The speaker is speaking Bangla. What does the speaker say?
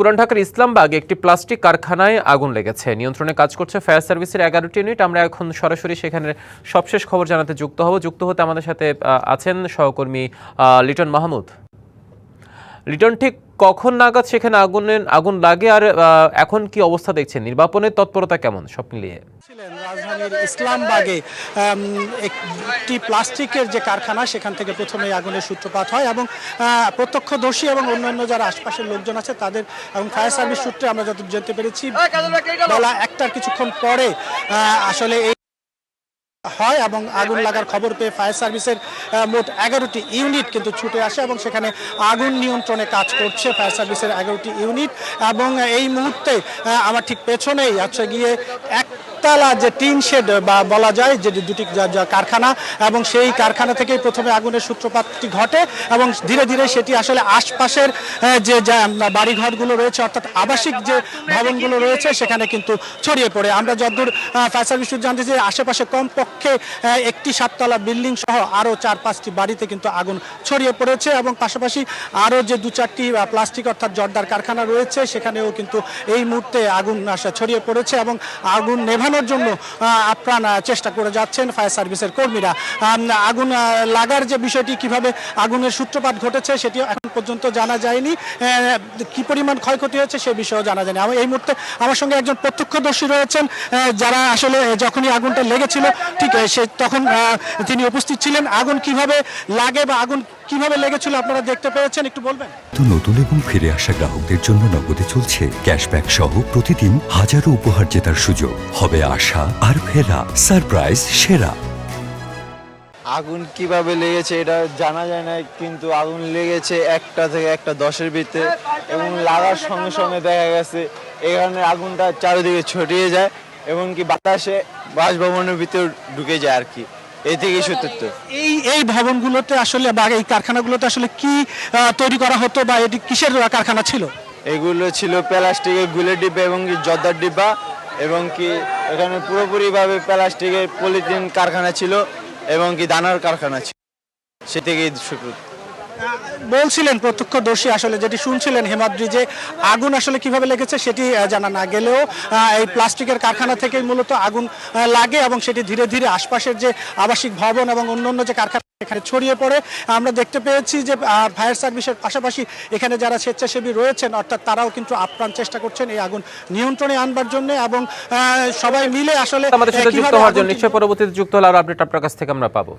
পুরান ঢাকার ইসলামবাগ একটি প্লাস্টিক কারখানায় আগুন লেগেছে। নিয়ন্ত্রণে কাজ করছে ফায়ার সার্ভিসের এগারোটি ইউনিট। আমরা এখন সরাসরি সেখানে সবশেষ খবর জানাতে যুক্ত হব। যুক্ত হতে আমাদের সাথে আছেন সহকর্মী লিটন মাহমুদ। লিটন, ঠিক কখন নাগাদ সেখানে আগুনের আগুন লাগে আর এখন কি অবস্থা দেখছেন? নির্বাপনের তৎপরতা কেমন? সব মিলিয়ে। রাজধানীর ইসলামবাগে একটি প্লাস্টিকের যে কারখানা, সেখান থেকে প্রথমে আগুনের সূত্রপাত হয় এবং প্রত্যক্ষদর্শী এবং অন্যান্য যারা আশপাশের লোকজন আছে, তাদের এবং ফায়ার সার্ভিস সূত্রে আমরা যত জানতে পেরেছি, বেলা একটার কিছুক্ষণ পরে আসলে এই হয় এবং আগুন লাগার খবর পেয়ে ফায়ার সার্ভিসের মোট এগারোটি ইউনিট কিন্তু ছুটে আসে এবং সেখানে আগুন নিয়ন্ত্রণে কাজ করছে ফায়ার সার্ভিসের এগারোটি ইউনিট এবং এই মুহূর্তে আমার ঠিক পেছনেই হচ্ছে গিয়ে একতলা যে টিন শেড বা বলা যায় যে দুটি যা- যা কারখানা এবং সেই কারখানা থেকেই প্রথমে আগুনের সূত্রপাতটি ঘটে এবং ধীরে ধীরে সেটি আসলে আশপাশের যে যা বাড়িঘরগুলো রয়েছে অর্থাৎ আবাসিক যে ভবনগুলো রয়েছে সেখানে কিন্তু ছড়িয়ে পড়ে। আমরা যতদূর ফায়ার সার্ভিস জানতে চাই, আশেপাশে কমপক্ষে একটি সাততলা বিল্ডিং সহ আরও চার পাঁচটি বাড়িতে কিন্তু আগুন ছড়িয়ে পড়েছে এবং পাশাপাশি আরও যে দু চারটি প্লাস্টিক অর্থাৎ জর্দার কারখানা রয়েছে সেখানেও কিন্তু এই মুহূর্তে আগুন ছড়িয়ে পড়েছে এবং আগুন নেভানোর জন্য আপ্রাণ চেষ্টা করে যাচ্ছেন ফায়ার সার্ভিসের কর্মীরা। আগুন লাগার যে বিষয়টি, কীভাবে আগুনের সূত্রপাত ঘটেছে, সেটিও এখন পর্যন্ত জানা যায়নি। কি পরিমাণ ক্ষয়ক্ষতি হয়েছে, সে বিষয়েও জানা যায়নি। আমি, এই মুহূর্তে আমার সঙ্গে একজন প্রত্যক্ষদর্শী রয়েছেন যারা আসলে যখনই আগুনটা লেগেছিল, ঠিক সে তখন তিনি উপস্থিত ছিলেন। আগুন কীভাবে লাগে বা আগুন কীভাবে লেগেছিল আপনারা দেখতে পেয়েছেন? একটু বলবেন। তো নতুন এবং ফিরে আসা গ্রাহকদের জন্য নগদে চলছে ক্যাশব্যাক সহ প্রতিদিন হাজারো উপহার জেতার সুযোগ। হবে আশা আর ফেরা সারপ্রাইজ সেরা। আগুন কীভাবে লেগেছে এটা জানা যায় না কিন্তু আগুন লেগেছে একটা থেকে একটা দশের ভিতরে এবং লাগার সঙ্গে সঙ্গে দেখা গেছে এখানে আগুনটা চারিদিকে ছড়িয়ে যায় এবং কি বাতাসে বাসভবনের ভিতর ঢুকে যায় আর কি। এই থেকেই সত্যত্ব এই এই ভবনগুলোতে আসলে বা এই কারখানাগুলোতে আসলে কি তৈরি করা হতো বা এটি কিসের কারখানা ছিল? এগুলো ছিল প্লাস্টিকের গুলের ডিব্বা এবং কি জর্দার ডিব্বা এবং কি এখানে পুরোপুরিভাবে প্লাস্টিকের পলিথিন কারখানা ছিল এবং কি দানার কারখানা ছিল। সে থেকেই শুরু বলছিলেন প্রত্যক্ষদর্শী আসলে যেটি শুনছিলেন হেমাদ্রি যে আগুন আসলে কীভাবে লেগেছে সেটি জানা না গেলেও এই প্লাস্টিকের কারখানা থেকেই মূলত আগুন লাগে এবং সেটি ধীরে ধীরে আশপাশের যে আবাসিক ভবন এবং অন্যান্য যে কারখানা এখানে ছড়িয়ে পড়ে। আমরা দেখতে পেয়েছি যে ফায়ার সার্ভিসের পাশাপাশি এখানে যারা স্বেচ্ছাসেবী রয়েছেন অর্থাৎ তারাও কিন্তু আপ্রাণ চেষ্টা করছেন এই আগুন নিয়ন্ত্রণে আনবার জন্য এবং সবাই মিলে আসলে আমাদের সাথে যুক্ত হওয়ার জন্য নিশ্চয় পরবর্তীতে যুক্ত হলে আরও আপডেট আপনার কাছ থেকে আমরা পাবো।